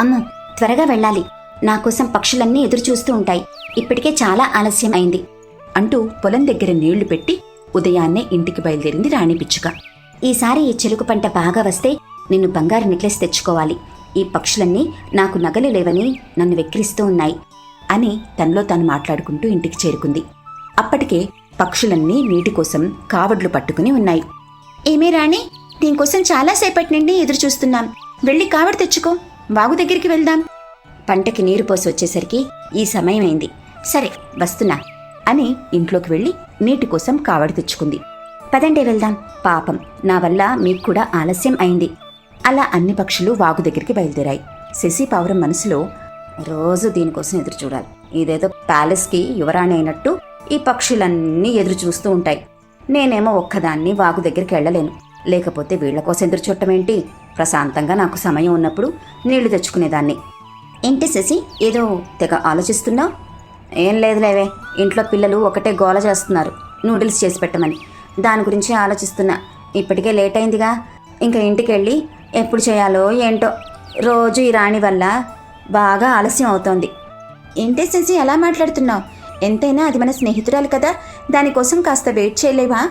అమ్మా త్వరగా వెళ్ళాలి. నా కోసం పక్షులన్నీ ఎదురుచూస్తూ ఉంటాయి. ఇప్పటికే చాలా ఆలస్యం అయింది. అంటూ పొలం దగ్గర నీళ్ళు పెట్టి ఉదయాన్నే ఇంటికి బయలుదేరింది రాణి పిచ్చుక. ఈసారి ఈ చెరుకు పంట బాగా వస్తే నిన్ను బంగారు నెక్లెస్ తెచ్చుకోవాలి. ఈ పక్షులన్నీ నాకు నగలు లేవని నన్ను వెక్కిరిస్తూ ఉన్నాయి అని తనలో తాను మాట్లాడుకుంటూ ఇంటికి చేరుకుంది. అప్పటికే పక్షులన్నీ నీటి కోసం కావడ్లు పట్టుకుని ఉన్నాయి. ఏమే రాణి దీనికోసం చాలాసేపటి నుండి ఎదురు చూస్తున్నాం వెళ్ళి కావడి తెచ్చుకో. వాగు దగ్గరికి వెళ్దాం. పంటకి నీరు పోసి వచ్చేసరికి ఈ సమయం అయింది సరే వస్తున్నా అని ఇంట్లోకి వెళ్ళి నీటి కోసం కావడి తెచ్చుకుంది. పదండే వెళ్దాం. పాపం నా వల్ల మీకు కూడా ఆలస్యం అయింది. అలా అన్ని పక్షులు వాగు దగ్గరికి బయలుదేరాయి. శశి పావురం మనసులో రోజు దీనికోసం ఎదురు చూడాలి. ఇదేదో ప్యాలెస్కి యువరాణి అయినట్టు ఈ పక్షులన్నీ ఎదురు చూస్తూ ఉంటాయి. నేనేమో ఒక్కదాన్ని వాగు దగ్గరికి వెళ్ళలేను. లేకపోతే వీళ్ళ కోసం ఎదురు చూడటం ఏంటి? ప్రశాంతంగా నాకు సమయం ఉన్నప్పుడు నీళ్ళు తెచ్చుకునేదాన్ని. ఏంటి శశి ఏదో తెగ ఆలోచిస్తున్నావు ఏం లేదులేవే ఇంట్లో పిల్లలు ఒకటే గోల చేస్తున్నారు నూడిల్స్ చేసి పెట్టమని. దాని గురించి ఆలోచిస్తున్నా. ఇప్పటికే లేట్ అయిందిగా. ఇంకా ఇంటికి వెళ్ళి ఎప్పుడు చేయాలో ఏంటో రోజు ఈ రాణి వల్ల బాగా ఆలస్యం అవుతోంది. ఏంటి శశి ఎలా మాట్లాడుతున్నావు? ఎంతైనా అది మన స్నేహితురాలు కదా దానికోసం కాస్త వెయిట్ చేయలేవా?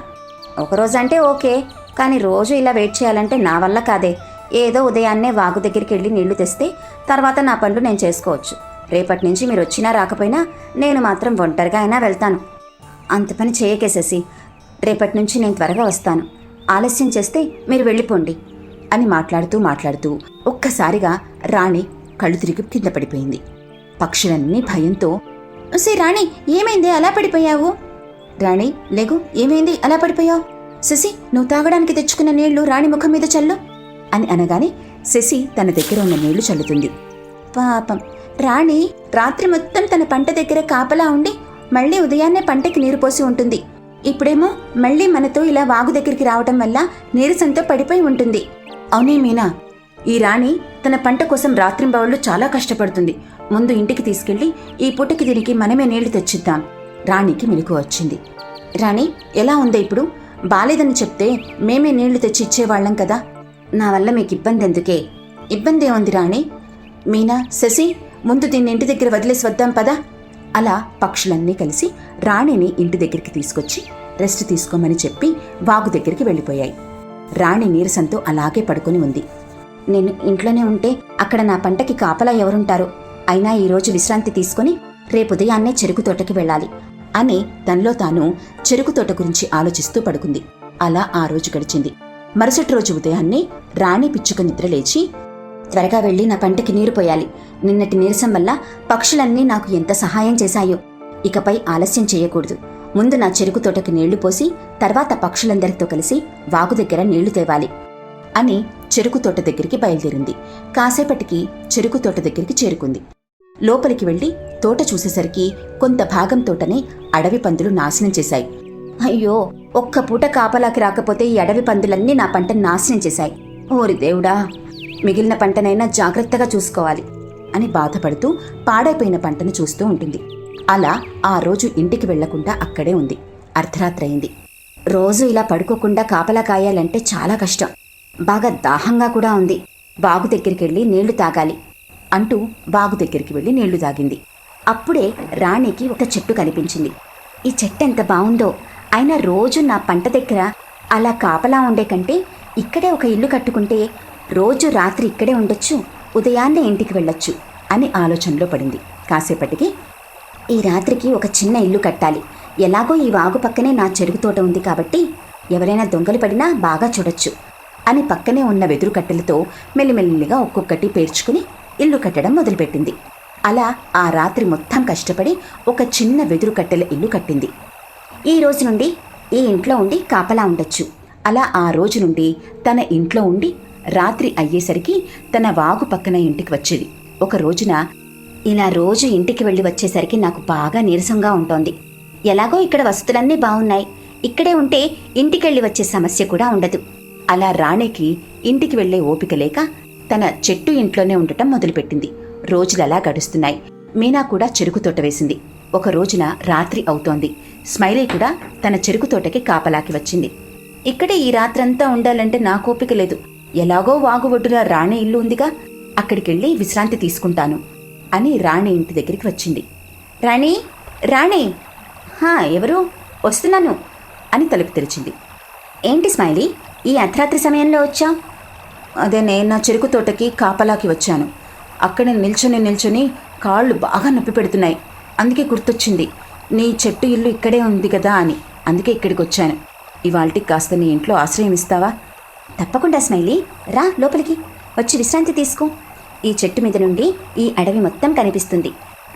ఒకరోజు అంటే ఓకే కానీ రోజు ఇలా వెయిట్ చేయాలంటే నా వల్ల కాదే. ఏదో ఉదయాన్నే వాగు దగ్గరికి వెళ్ళి నీళ్ళు తెస్తే తర్వాత నా పనులు నేను చేసుకోవచ్చు. రేపటి నుంచి మీరు వచ్చినా రాకపోయినా నేను మాత్రం ఒంటరిగా అయినా వెళ్తాను. అంత పని చేయకేసేసి రేపటి నుంచి నేను త్వరగా వస్తాను. ఆలస్యం చేస్తే మీరు వెళ్ళిపోండి అని మాట్లాడుతూ మాట్లాడుతూ ఒక్కసారిగా రాణి కళ్ళు తిరిగి కింద పడిపోయింది. పక్షులన్నీ భయంతో సే రాణి ఏమైంది? అలా పడిపోయావు? రాణి లేగు ఏమైంది? అలా పడిపోయావు? శశి నువ్వు తాగడానికి తెచ్చుకున్న నీళ్ళు రాణి ముఖం మీద చల్లు. అని అనగానే శశి తన దగ్గర ఉన్న నీళ్ళు చల్లుతుంది. పాపం. రాణి రాత్రి మొత్తం తన పంట దగ్గర కాపలా ఉండి మళ్ళీ ఉదయాన్నే పంటకి నీరు పోసి ఉంటుంది. ఇప్పుడేమో మళ్ళీ మనతో ఇలా వాగు దగ్గరికి రావటం వల్ల నీరసంతో పడిపోయి ఉంటుంది. అవునే మీనా ఈ రాణి తన పంట కోసం రాత్రింబవళ్ళు చాలా కష్టపడుతుంది. ముందు ఇంటికి తీసుకెళ్ళి ఈ పూటకి దీనికి మనమే నీళ్ళు తెచ్చిద్దాం. రాణికి మెలకు వచ్చింది. రాణి ఎలా ఉందో ఇప్పుడు? బాలేదని చెప్తే మేమే నీళ్ళు తెచ్చి ఇచ్చేవాళ్ళం కదా. నా వల్ల మీకు ఇబ్బంది ఎందుకే? ఇబ్బంది ఏముంది రాణి? మీనా శశి ముందు దీన్ని ఇంటి దగ్గర వదిలేసి వద్దాం పదా? అలా పక్షులన్నీ కలిసి రాణిని ఇంటి దగ్గరికి తీసుకొచ్చి రెస్ట్ తీసుకోమని చెప్పి వాగు దగ్గరికి వెళ్ళిపోయాయి. రాణి నీరసంతో అలాగే పడుకొని ఉంది. నేను ఇంట్లోనే ఉంటే అక్కడ నా పంటకి కాపలా ఎవరుంటారు? అయినా ఈరోజు విశ్రాంతి తీసుకుని రేపు ఉదయాన్నే చెరుకు తోటకి వెళ్ళాలి అని తనలో తాను చెరుకు తోట గురించి ఆలోచిస్తూ పడుకుంది. అలా ఆ రోజు గడిచింది. మరుసటి రోజు ఉదయాన్నే రాణి పిచ్చుక నిద్రలేచి త్వరగా వెళ్ళి నా పంటకి నీరు పోయాలి. నిన్నటి నీరసం వల్ల పక్షులన్నీ నాకు ఎంత సహాయం చేశాయో ఇకపై ఆలస్యం చేయకూడదు. ముందు నా చెరుకు తోటకి నీళ్ళు పోసి తర్వాత పక్షులందరితో కలిసి వాగు దగ్గర నీళ్ళు తేవాలి అని చెరుకు తోట దగ్గరికి బయలుదేరింది. కాసేపటికి చెరుకు తోట దగ్గరికి చేరుకుంది. లోపలికి వెళ్ళి తోట చూసేసరికి కొంత భాగం తోటనే అడవి పందులు నాశనం చేశాయి. అయ్యో ఒక్క పూట కాపలాకి రాకపోతే ఈ అడవి పందులన్నీ నా పంట నాశనం చేశాయి. ఓరి దేవుడా మిగిలిన పంటనైనా జాగ్రత్తగా చూసుకోవాలి అని బాధపడుతూ పాడైపోయిన పంటను చూస్తూ ఉంటుంది. అలా ఆ రోజు ఇంటికి వెళ్ళకుండా అక్కడే ఉంది. అర్ధరాత్రి అయింది. రోజు ఇలా పడుకోకుండా కాపలా కాయాలంటే చాలా కష్టం. బాగా దాహంగా కూడా ఉంది. బాగు దగ్గరికి వెళ్ళి నీళ్ళు తాగాలి అంటూ బాగు దగ్గరికి వెళ్ళి నీళ్ళు తాగింది. అప్పుడే రాణికి ఒక చెట్టు కనిపించింది. ఈ చెట్టు ఎంత బాగుందో అయినా రోజు నా పంట దగ్గర అలా కాపలా ఉండే కంటే ఇక్కడే ఒక ఇల్లు కట్టుకుంటే రోజు రాత్రి ఇక్కడే ఉండొచ్చు ఉదయాన్నే ఇంటికి వెళ్ళొచ్చు అని ఆలోచనలో పడింది. కాసేపటికి ఈ రాత్రికి ఒక చిన్న ఇల్లు కట్టాలి. ఎలాగో ఈ వాగు పక్కనే నా చెరుకు తోట ఉంది కాబట్టి ఎవరైనా దొంగలు పడినా బాగా చూడొచ్చు అని పక్కనే ఉన్న వెదురు కట్టెలతో మెల్లిమెల్లిగా ఒక్కొక్కటి పేర్చుకుని ఇల్లు కట్టడం మొదలుపెట్టింది. అలా ఆ రాత్రి మొత్తం కష్టపడి ఒక చిన్న వెదురు కట్టెల ఇల్లు కట్టింది. ఈ రోజు నుండి ఈ ఇంట్లో ఉండి కాపలా ఉండొచ్చు. అలా ఆ రోజు నుండి తన ఇంట్లో ఉండి రాత్రి అయ్యేసరికి తన వాగు పక్కన ఇంటికి వచ్చేది. ఒక రోజున ఇలా రోజు ఇంటికి వెళ్ళి వచ్చేసరికి నాకు బాగా నీరసంగా ఉంటోంది. ఎలాగో ఇక్కడ వస్తువులన్నీ బాగున్నాయి ఇక్కడే ఉంటే ఇంటికెళ్ళి వచ్చే సమస్య కూడా ఉండదు. అలా రాణికి ఇంటికి వెళ్ళే ఓపిక లేక తన చెట్టు ఇంట్లోనే ఉండటం మొదలుపెట్టింది. రోజులలా గడుస్తున్నాయి. మీనా కూడా చెరుకు తోట వేసింది. ఒక రోజున రాత్రి అవుతోంది. స్మైలీ కూడా తన చెరుకు తోటకి కాపలాకి వచ్చింది. ఇక్కడే ఈ రాత్రంతా ఉండాలంటే నా కోపిక లేదు. ఎలాగో వాగు ఒడ్డున రాణి ఇల్లు ఉందిగా అక్కడికెళ్ళి విశ్రాంతి తీసుకుంటాను అని రాణి ఇంటి దగ్గరికి వచ్చింది. రాణి రాణి! హా ఎవరు? వస్తున్నాను అని తలుపు తెరిచింది. ఏంటి స్మైలీ ఈ అర్ధరాత్రి సమయంలో వచ్చా అదే నేను నా చెరుకు తోటకి కాపలాకి వచ్చాను. అక్కడ నిల్చొని నిల్చొని కాళ్ళు బాగా నొప్పి పెడుతున్నాయి. అందుకే గుర్తొచ్చింది. నీ చెట్టు ఇల్లు ఇక్కడే ఉంది కదా అని. అందుకే ఇక్కడికి వచ్చాను. ఇవాళకి కాస్త నీ ఇంట్లో ఆశ్రయం ఇస్తావా? తప్పకుండా స్మైలీ. రా లోపలికి. వచ్చి విశ్రాంతి తీసుకో. ఈ చెట్టు మీద నుండి ఈ అడవి మొత్తం కనిపిస్తుంది.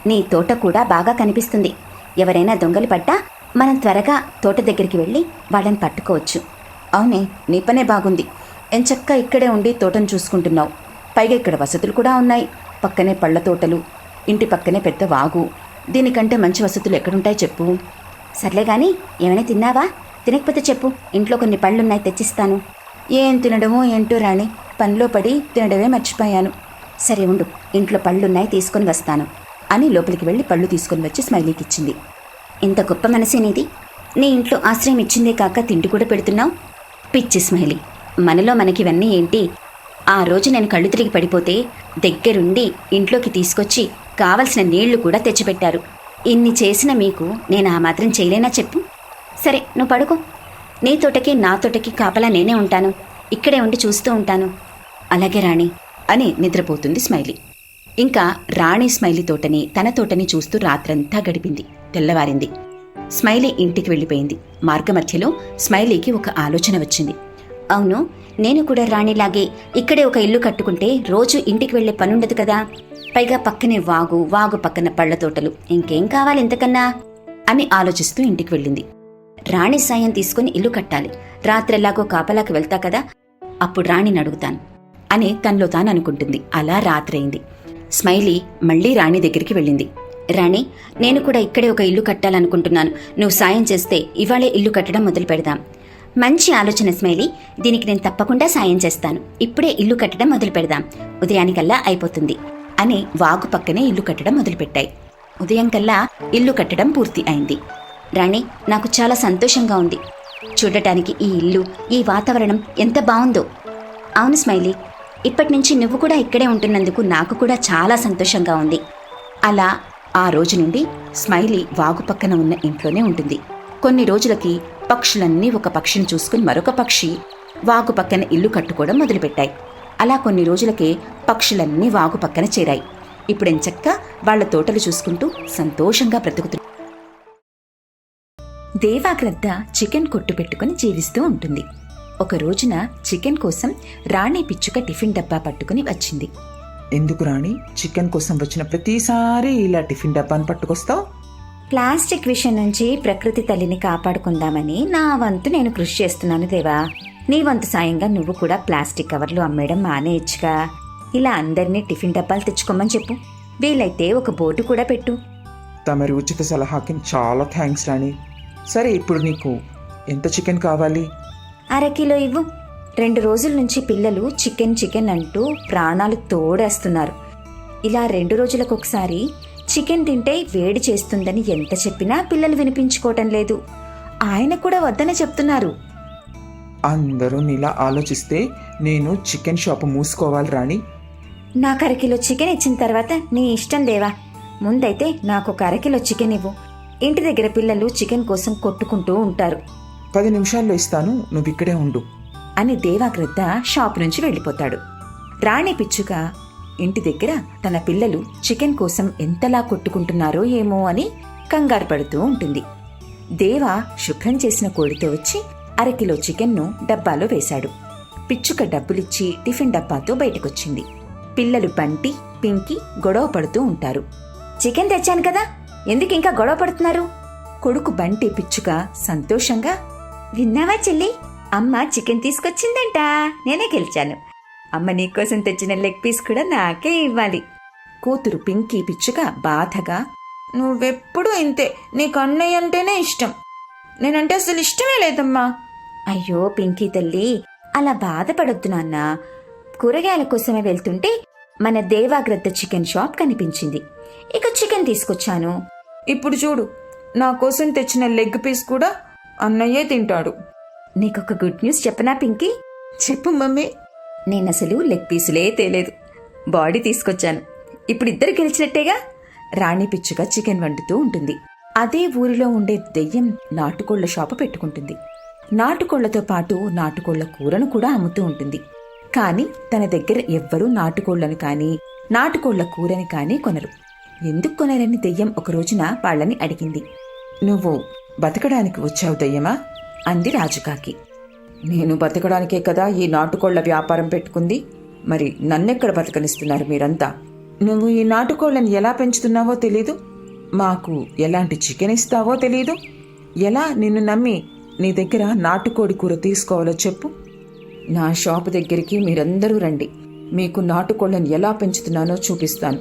నీ తోట కూడా బాగా కనిపిస్తుంది. ఎవరైనా దొంగలు పడ్డా మనం త్వరగా తోట దగ్గరికి వెళ్ళి వాళ్ళని పట్టుకోవచ్చు. అవునే నీ పనే బాగుంది. ఎంచక్క ఇక్కడే ఉండి తోటను చూసుకుంటున్నావు. పైగా ఇక్కడ వసతులు కూడా ఉన్నాయి. పక్కనే పళ్ళ తోటలు ఇంటి పక్కనే పెద్ద వాగు దీనికంటే మంచి వసతులు ఎక్కడుంటాయి చెప్పు. సర్లే గాని ఏమైనా తిన్నావా? తినకపోతే చెప్పు. ఇంట్లో కొన్ని పళ్ళున్నాయి తెచ్చిస్తాను. ఏం తినడమో ఏంటో రాణి పనిలో పడి తినడమే మర్చిపోయాను. సరే ఉండు ఇంట్లో పళ్ళున్నాయి తీసుకొని వస్తాను అని లోపలికి వెళ్ళి పళ్ళు తీసుకొని వచ్చి స్మైలీకి ఇచ్చింది ఇంత గొప్ప మనసేనేది నీ ఇంట్లో ఆశ్రయం ఇచ్చిందే కాక తిండి కూడా పెడుతున్నావు? పిచ్చి స్మైలీ మనలో మనకివన్నీ ఏంటి? ఆ రోజు నేను కళ్ళు తిరిగి పడిపోతే దగ్గరుండి ఇంట్లోకి తీసుకొచ్చి కావలసిన నీళ్ళు కూడా తెచ్చిపెట్టారు. ఇన్ని చేసిన మీకు నేను ఆ మాత్రం చేయలేనా చెప్పు? సరే నువ్వు పడుకో. నీ తోటకి నా తోటకి కాపలా నేనే ఉంటాను. ఇక్కడే ఉండి చూస్తూ ఉంటాను. అలాగే రాణి అని నిద్రపోతుంది స్మైలీ. ఇంకా రాణి స్మైలీ తోటని తన తోటని చూస్తూ రాత్రంతా గడిపింది తెల్లవారింది. స్మైలీ ఇంటికి వెళ్ళిపోయింది. మార్గమధ్యలో స్మైలీకి ఒక ఆలోచన వచ్చింది. అవును నేను కూడా రాణిలాగే ఇక్కడే ఒక ఇల్లు కట్టుకుంటే రోజు ఇంటికి వెళ్ళే పనుండదు కదా? పైగా పక్కనే వాగు వాగు పక్కన పళ్ళ తోటలు. ఇంకేం కావాలి ఇంతకన్నా? అని ఆలోచిస్తూ ఇంటికి వెళ్ళింది. రాణి సాయం తీసుకుని ఇల్లు కట్టాలి. రాత్రెలాగో కాపలాకి వెళ్తా కదా? అప్పుడు రాణిని అడుగుతాను. అని తనలో తాను అనుకుంటుంది. అలా రాత్రైంది స్మైలీ మళ్ళీ రాణి దగ్గరికి వెళ్ళింది. రాణి నేను కూడా ఇక్కడే ఒక ఇల్లు కట్టాలనుకుంటున్నాను. నువ్వు సాయం చేస్తే ఇవాళే ఇల్లు కట్టడం మొదలు పెడదాం. మంచి ఆలోచన స్మైలీ. దీనికి నేను తప్పకుండా సాయం చేస్తాను. ఇప్పుడే ఇల్లు కట్టడం మొదలు పెడదాం. ఉదయానికల్లా అయిపోతుంది. అని వాగు పక్కనే ఇల్లు కట్టడం మొదలుపెట్టాయి. ఉదయం కల్లా ఇల్లు కట్టడం పూర్తి అయింది. రాణి నాకు చాలా సంతోషంగా ఉంది. చూడటానికి ఈ ఇల్లు ఈ వాతావరణం ఎంత బాగుందో. అవును స్మైలీ ఇప్పటి నుంచి నువ్వు కూడా ఇక్కడే ఉంటున్నందుకు నాకు కూడా చాలా సంతోషంగా ఉంది. అలా ఆ రోజు నుండి స్మైలీ వాగు పక్కన ఉన్న ఇంట్లోనే ఉంటుంది. కొన్ని రోజులకి పక్షులన్నీ ఒక పక్షిని చూసుకుని మరొక పక్షి వాగు పక్కన ఇల్లు కట్టుకోవడం మొదలుపెట్టాయి. అలా కొన్ని రోజులకే పక్షులన్నీ వాగు పక్కన చేరాయి. ఇప్పుడెంచక్క వాళ్ళ తోటలు చూసుకుంటూ సంతోషంగా బ్రతుకుతు దేవాగ్రద్ద చికెన్ కొట్టు పెట్టుకుని జీవిస్తూ ఉంటుంది. ఒక రోజున చికెన్ కోసం రాణి పిచ్చుక టిఫిన్ డబ్బా పట్టుకుని వచ్చింది. ఎందుకు రాణి? చికెన్ కోసం వచ్చిన ప్రతిసారి ఇలా టిఫిన్ డబ్బాను పట్టుకొస్తావు? ప్లాస్టిక్ విషయం నుంచి ప్రకృతి తల్లిని కాపాడుకుందామని నా వంతు నేను కృషి చేస్తున్నాను దేవా. నీ వంతు సాయంగా నువ్వు కూడా ప్లాస్టిక్ కవర్లు అమ్మేయడం మానేయచ్చుగా. ఇలా అందరినీ టిఫిన్ డబ్బాలు తెచ్చుకోమని చెప్పు. వీలైతే ఒక బోటు కూడా పెట్టు. తమరి ఉచిత సలహాకి చాలా థ్యాంక్స్ రాణి. సరే ఇప్పుడు నీకు ఎంత చికెన్ కావాలి? అరకిలో ఇవ్వు. రెండు రోజుల నుంచి పిల్లలు చికెన్ చికెన్ అంటూ ప్రాణాలు తోడేస్తున్నారు. ఇలా రెండు రోజులకు ఒకసారి చికెన్ తింటే వేడి చేస్తుందని ఎంత చెప్పినా పిల్లలు వినిపించుకోవటం లేదు. ఆయన కూడా వద్దనే చెప్తున్నారు. అందరూ నీలా ఆలోచిస్తే నేను చికెన్ షాప్ మూసుకోవాలి రాణి. నాకు అరకిలో చికెన్ ఇచ్చిన తర్వాత నీ ఇష్టం దేవా. ముందైతే నాకు ఒక అరకిలో చికెన్ ఇవ్వు. ఇంటి దగ్గర పిల్లలు చికెన్ కోసం కొట్టుకుంటూ ఉంటారు. పది నిమిషాల్లో ఇస్తాను నువ్వు ఇక్కడే ఉండు. అని దేవాగ్రద్ద షాప్ నుంచి వెళ్ళిపోతాడు. రాణి పిచ్చుక ఇంటి దగ్గర తన పిల్లలు చికెన్ కోసం ఎంతలా కొట్టుకుంటున్నారో ఏమో అని కంగారు పడుతూ ఉంటుంది. దేవ శుభ్రం చేసిన కోడితో వచ్చి అరకిలో చికెన్ను డబ్బాలో వేశాడు. పిచ్చుక డబ్బులిచ్చి టిఫిన్ డబ్బాతో బయటకొచ్చింది. పిల్లలు బంటి పింకి గొడవ పడుతూ ఉంటారు. చికెన్ తెచ్చాను కదా ఎందుకు ఇంకా గొడవ పడుతున్నారు? కొడుకు బంటి పిచ్చుక సంతోషంగా విన్నావా చెల్లి అమ్మ చికెన్ తీసుకొచ్చిందంట నేనే గెలిచాను. అమ్మ నీకోసం తెచ్చిన లెగ్ పీస్ కూడా నాకే ఇవ్వాలి. కూతురు పింకీ పిచ్చుక బాధగా నువ్వెప్పుడూ ఇంతే నీకు అన్నయ్య అంటేనే ఇష్టం. నేనంటే అసలు ఇష్టమే లేదమ్మా. అయ్యో పింకీ తల్లి అలా బాధపడొద్దు నాన్న. కూరగాయల కోసమే వెళ్తుంటే మన దేవాగ్రద్ద చికెన్ షాప్ కనిపించింది. ఇక చికెన్ తీసుకొచ్చాను. ఇప్పుడు చూడు నా కోసం తెచ్చిన లెగ్ పీస్ కూడా అన్నయ్యే తింటాడు. నీకొక గుడ్ న్యూస్ చెప్పనా పింకీ? చెప్పు మమ్మీ. నేనసలు లెగ్ పీసులే తేలేదు. బాడీ తీసుకొచ్చాను. ఇప్పుడు ఇద్దరు గెలిచినట్టేగా? రాణి పిచ్చుక చికెన్ వండుతూ ఉంటుంది. అదే ఊరిలో ఉండే దెయ్యం నాటుకోళ్ళ షాపు పెట్టుకుంటుంది. నాటుకోళ్ళతో పాటు నాటుకోళ్ళ కూరను కూడా అమ్ముతూ ఉంటుంది. కానీ తన దగ్గర ఎవ్వరూ నాటుకోళ్ళను కానీ నాటుకోళ్ళ కూరని కానీ కొనరు. ఎందుకు కొనరని దెయ్యం ఒక రోజున వాళ్ళని అడిగింది. నువ్వు బతకడానికి వచ్చావు దయ్యమా? అంది రాజుకాకి నేను బతకడానికే కదా ఈ నాటుకోళ్ళ వ్యాపారం పెట్టుకుంది. మరి నన్నెక్కడ బతకనిస్తున్నారు మీరంతా? నువ్వు ఈ నాటుకోళ్ళను ఎలా పెంచుతున్నావో తెలీదు. మాకు ఎలాంటి చికెన్ ఇస్తావో తెలీదు. ఎలా నిన్ను నమ్మి నీ దగ్గర నాటుకోడి కూర తీసుకోవాలో చెప్పు. నా షాపు దగ్గరికి మీరందరూ రండి. మీకు నాటుకోళ్ళను ఎలా పెంచుతున్నానో చూపిస్తాను.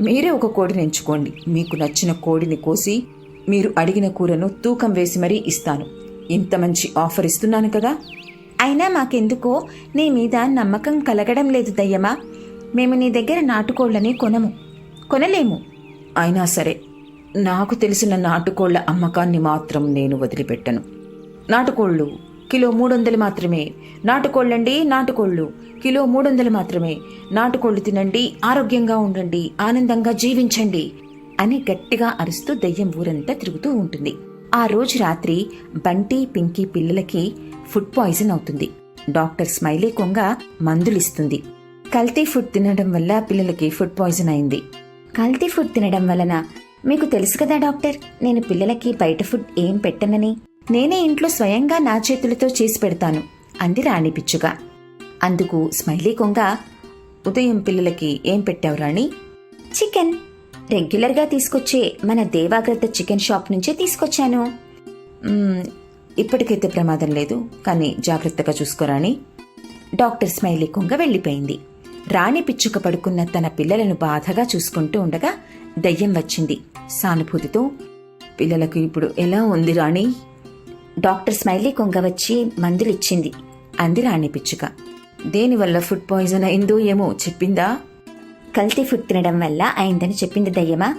మీరే ఒక కోడిని ఎంచుకోండి. మీకు నచ్చిన కోడిని కోసి మీరు అడిగిన కూరను తూకం వేసి మరీ ఇస్తాను. ఇంత మంచి ఆఫర్ ఇస్తున్నాను కదా? అయినా మాకెందుకో? నీ మీద నమ్మకం కలగడం లేదు దయ్యమా? మేము నీ దగ్గర నాటుకోళ్ళని కొనము. కొనలేము. అయినా సరే నాకు తెలిసిన నాటుకోళ్ళ అమ్మకాన్ని మాత్రం నేను వదిలిపెట్టను. నాటుకోళ్ళు. కిలో మూడు వందలు మాత్రమే. నాటుకోళ్ళండి నాటుకోళ్ళు. కిలో మూడు వందలు మాత్రమే. నాటుకోళ్ళు తినండి ఆరోగ్యంగా ఉండండి ఆనందంగా జీవించండి అని గట్టిగా అరుస్తూ దెయ్యం ఊరంతా తిరుగుతూ ఉంటుంది. ఆ రోజు రాత్రి బంటి పింకీ పిల్లలకి ఫుడ్ పాయిజన్ అవుతుంది. డాక్టర్ స్మైలీ కొంగ మందులిస్తుంది. కల్తీ ఫుడ్ తినడం వల్ల పిల్లలకి ఫుడ్ పాయిజన్ అయింది. కల్తీ ఫుడ్ తినడం వలన మీకు తెలుసు కదా డాక్టర్ నేను పిల్లలకి బయట ఫుడ్ ఏం పెట్టనని? నేనే ఇంట్లో స్వయంగా నా చేతులతో చేసి పెడతాను అంది రాణి పిచ్చుగా. అందుకు స్మైలీ కొంగ ఉదయం పిల్లలకి ఏం పెట్టావు రాణి? చికెన్. రెగ్యులర్గా తీసుకొచ్చే మన దేవాగ్రత చికెన్ షాప్ నుంచే తీసుకొచ్చాను. ఇప్పటికైతే ప్రమాదం లేదు కానీ జాగ్రత్తగా చూసుకోరాణి డాక్టర్ స్మైలీ కొంగ వెళ్ళిపోయింది. రాణి పిచ్చుక పడుకున్న తన పిల్లలను బాధగా చూసుకుంటూ ఉండగా దయ్యం వచ్చింది. సానుభూతితో పిల్లలకు ఇప్పుడు ఎలా ఉంది రాణి? డాక్టర్ స్మైలీ కొంగ వచ్చి మందులిచ్చింది. అంది రాణి పిచ్చుక. దేనివల్ల ఫుడ్ పాయిజన్ అయిందో ఏమో చెప్పిందా? కల్తీ ఫుడ్ తినడం వల్ల అయిందని చెప్పింది దయ్యమా?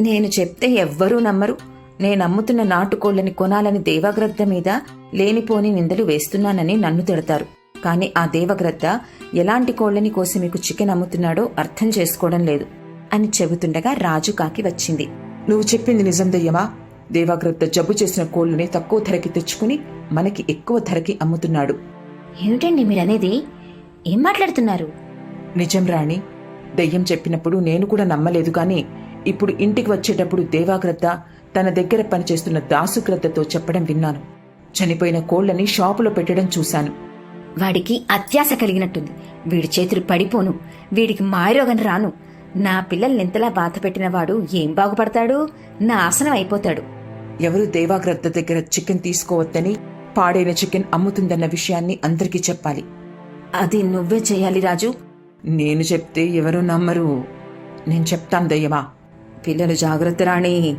నేను చెప్తే ఎవ్వరూ నమ్మరు. నేను అమ్ముతున్న నాటుకోళ్ళని కొనాలని దేవగ్రద్ద మీద లేనిపోని నిందలు వేస్తున్నానని నన్ను తిడతారు. కానీ ఆ దేవగ్రద్ద ఎలాంటి కోళ్ళని కోసి మీకు చికెన్ అమ్ముతున్నాడో అర్థం చేసుకోవడం లేదు అని చెబుతుండగా రాజు కాకి వచ్చింది. నువ్వు చెప్పింది నిజం దయ్యమా? దేవాగ్రద్ద జబ్బు చేసిన కోళ్ళని తక్కువ ధరకి తెచ్చుకుని మనకి ఎక్కువ ధరకి అమ్ముతున్నాడు. ఏమిటండి మీరనేది? ఏం మాట్లాడుతున్నారు? నిజం రాణి దయ్యం చెప్పినప్పుడు నేను కూడా నమ్మలేదు కానీ ఇప్పుడు ఇంటికి వచ్చేటప్పుడు దేవాగ్రద్ద తన దగ్గర పనిచేస్తున్న దాసుగ్రద్దతో చెప్పడం విన్నాను. చనిపోయిన కోళ్ళని షాపులో పెట్టడం చూశాను. వాడికి అత్యాశ కలిగినట్టుంది. వీడి చేతులు పడిపోను. వీడికి మాయరోగం రాను. నా పిల్లల్ని ఎంతలా బాధ పెట్టిన వాడు ఏం బాగుపడతాడు? నాశనం అయిపోతాడు. ఎవరు దేవాగ్రద్ద దగ్గర చికెన్ తీసుకోవద్దని పాడైన చికెన్ అమ్ముతుందన్న విషయాన్ని అందరికీ చెప్పాలి. అది నువ్వే చేయాలి రాజు. నేను చెప్తే ఎవరు నమ్మరు. నేను చెప్తాను దయ్యమా? పిల్లలు జాగ్రత్త రాణి.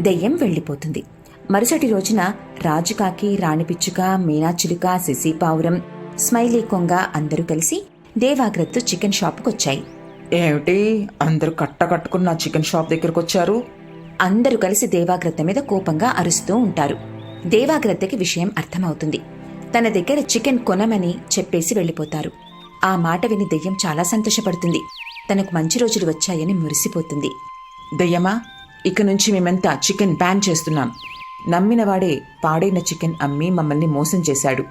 దెయ్యం వెళ్ళిపోతుంది. మరుసటి రోజున రాజుకాకి రాణిపిచ్చుక మీనాచిలుక శశిపావురం స్మైలీ కొంగ అందరూ కలిసి దేవాగ్రత్తు చికెన్ షాపుకొచ్చాయి. ఏమిటి? అందరూ కట్ట కట్టుకున్న చికెన్ షాప్ దగ్గరకు వచ్చారు. అందరూ కలిసి దేవాగ్రత్త మీద కోపంగా అరుస్తూ ఉంటారు. దేవాగ్రత్తకి విషయం అర్థమవుతుంది. తన దగ్గర చికెన్ కొనమని చెప్పేసి వెళ్ళిపోతారు. ఆ మాట విని దెయ్యం చాలా సంతోషపడుతుంది. తనకు మంచి రోజులు వచ్చాయని మురిసిపోతుంది. దయ్యమా ఇక నుంచి మేమంతా చికెన్ బ్యాన్ చేస్తున్నాం. నమ్మిన వాడే పాడైన చికెన్ అమ్మి మమ్మల్ని మోసం చేశాడు.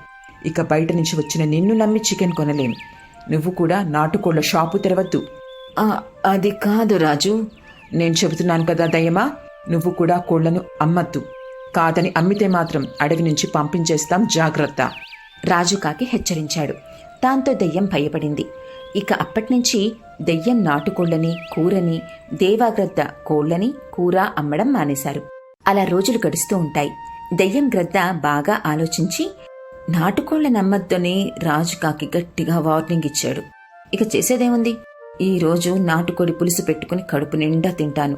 ఇక బయట నుంచి వచ్చిన నిన్ను నమ్మి చికెన్ కొనలేం. నువ్వు కూడా నాటుకోళ్ళ షాపు తెరవద్దు. "ఆ, అది కాదు రాజు. నేను చెబుతున్నాను కదా దయ్యమా? నువ్వు కూడా కోళ్ళను అమ్మద్దు. కాదని అమ్మితే మాత్రం అడవి నుంచి పంపించేస్తాం జాగ్రత్త. రాజు కాకి హెచ్చరించాడు. దాంతో దెయ్యం భయపడింది. ఇక అప్పటినుంచి దెయ్యం నాటుకోళ్ళని కూరని దేవాగ్రద్ద కోళ్ళని కూర అమ్మడం మానేశారు. అలా రోజులు గడుస్తూ ఉంటాయి. దెయ్యం గ్రద్ద బాగా ఆలోచించి నాటుకోళ్ళ నమ్మద్దని రాజుకాకి గట్టిగా వార్నింగ్ ఇచ్చాడు. ఇక చేసేదేముంది? ఈ రోజు నాటుకోడి పులుసు పెట్టుకుని కడుపు నిండా తింటాను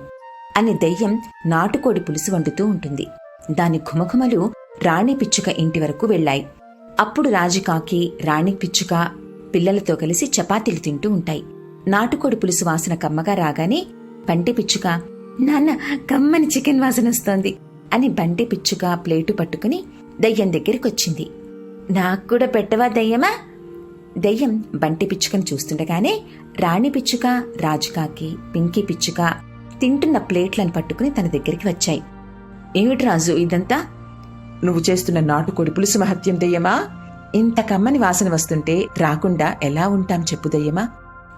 అని దెయ్యం నాటుకోడి పులుసు వండుతూ ఉంటుంది. దాని ఘుమఘుమలు రాణి పిచ్చుక ఇంటి వరకు వెళ్ళాయి. అప్పుడు రాజుకాకి రాణి పిచ్చుక పిల్లలతో కలిసి చపాతీలు తింటూ ఉంటాయి. నాటుకోడి పులుసు వాసన కమ్మగా రాగానే బంటి పిచ్చుక నాన్న కమ్మని చికెన్ వాసన వస్తోంది అని బంటి పిచ్చుక ప్లేటు పట్టుకుని దయ్యం దగ్గరికొచ్చింది. నాకు కూడా పెట్టవా దయ్యమా? దెయ్యం బంటి పిచ్చుకను చూస్తుండగానే రాణి పిచ్చుక రాజుకాకి పింకీ పిచ్చుక తింటున్న ప్లేట్లను పట్టుకుని తన దగ్గరికి వచ్చాయి. ఏమిటి రాజు ఇదంతా? నువ్వు చేస్తున్న నాటుకోడి పులుసు మహత్యం దెయ్యమా? ఇంత కమ్మని వాసన వస్తుంటే రాకుండా ఎలా ఉంటాం చెప్పు దయ్యమా?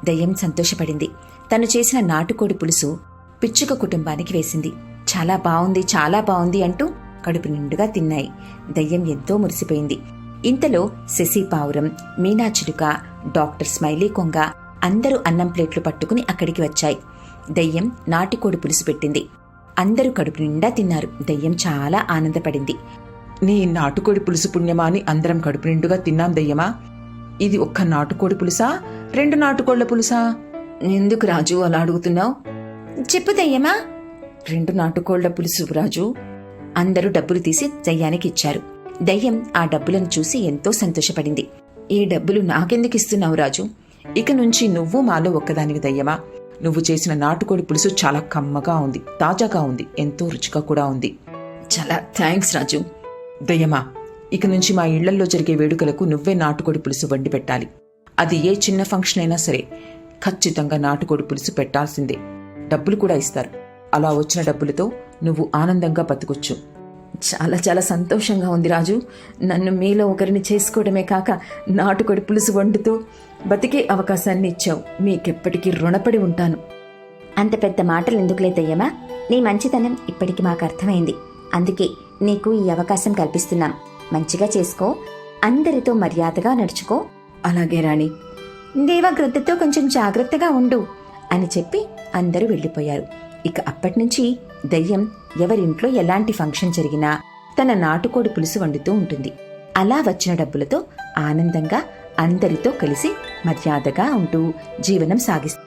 దయ్యం సంతోషపడింది. తను చేసిన నాటుకోడి పులుసు పిచ్చుక కుటుంబానికి వేసింది. చాలా బావుంది చాలా బావుంది అంటూ కడుపు నిండుగా తిన్నాయి. దయ్యం ఎంతో మురిసిపోయింది. ఇంతలో శశి పావురం మీనా చిలుక డాక్టర్ స్మైలీ కొంగ అందరూ అన్నం ప్లేట్లు పట్టుకుని అక్కడికి వచ్చాయి. దయ్యం నాటుకోడి పులుసు పెట్టింది. అందరూ కడుపు నిండా తిన్నారు. దయ్యం చాలా ఆనందపడింది. నీ నాటుకోడి పులుసు పుణ్యమా అని అందరం కడుపు నిండుగా తిన్నాం దెయ్యమా? ఇది ఒక్క నాటుకోడి పులుసా? రెండు నాటుకోళ్ళ పులుసా? ఎందుకు రాజు అలా అడుగుతున్నావు? చెప్పు దయ్యమా. రెండు నాటుకోళ్ళ పులుసు రాజు. అందరూ డబ్బులు తీసి దయ్యానికి ఇచ్చారు. దయ్యం ఆ డబ్బులను చూసి ఎంతో సంతోషపడింది. ఈ డబ్బులు నాకెందుకు ఇస్తున్నావు రాజు? ఇక నుంచి నువ్వు మాలో ఒక్కదానివి దయ్యమా? నువ్వు చేసిన నాటుకోడి పులుసు చాలా కమ్మగా ఉంది తాజాగా ఉంది ఎంతో రుచిగా కూడా ఉంది. చాలా థ్యాంక్స్ రాజు. దయ్యమా ఇక నుంచి మా ఇళ్ళల్లో జరిగే వేడుకలకు నువ్వే నాటుకోడి పులుసు వండి పెట్టాలి. అది ఏ చిన్న ఫంక్షన్ అయినా సరే ఖచ్చితంగా నాటుకోడి పులుసు పెట్టాల్సిందే. డబ్బులు కూడా ఇస్తారు. అలా వచ్చిన డబ్బులతో నువ్వు ఆనందంగా బతుకొచ్చు. చాలా చాలా సంతోషంగా ఉంది రాజు. నన్ను మీలో ఒకరిని చేసుకోవడమే కాక నాటుకొడి పులుసు వండుతూ బతికే అవకాశాన్ని ఇచ్చావు. మీకెప్పటికీ రుణపడి ఉంటాను. అంత పెద్ద మాటలు ఎందుకులే దయ్యమా? నీ మంచితనం ఇప్పటికి మాకు అర్థమైంది. అందుకే నీకు ఈ అవకాశం కల్పిస్తున్నాం. మంచిగా చేసుకో. అందరితో మర్యాదగా నడుచుకో. అలాగే రాణి. దేవగ్రద్దతో కొంచెం జాగ్రత్తగా ఉండు అని చెప్పి అందరూ వెళ్ళిపోయారు. ఇక అప్పటినుంచి దయ్యం ఎవరింట్లో ఎలాంటి ఫంక్షన్ జరిగినా తన నాటుకోడి పులుసు వండుతూ ఉంటుంది. అలా వచ్చిన డబ్బులతో ఆనందంగా అందరితో కలిసి మర్యాదగా ఉంటూ జీవనం సాగిస్తుంది.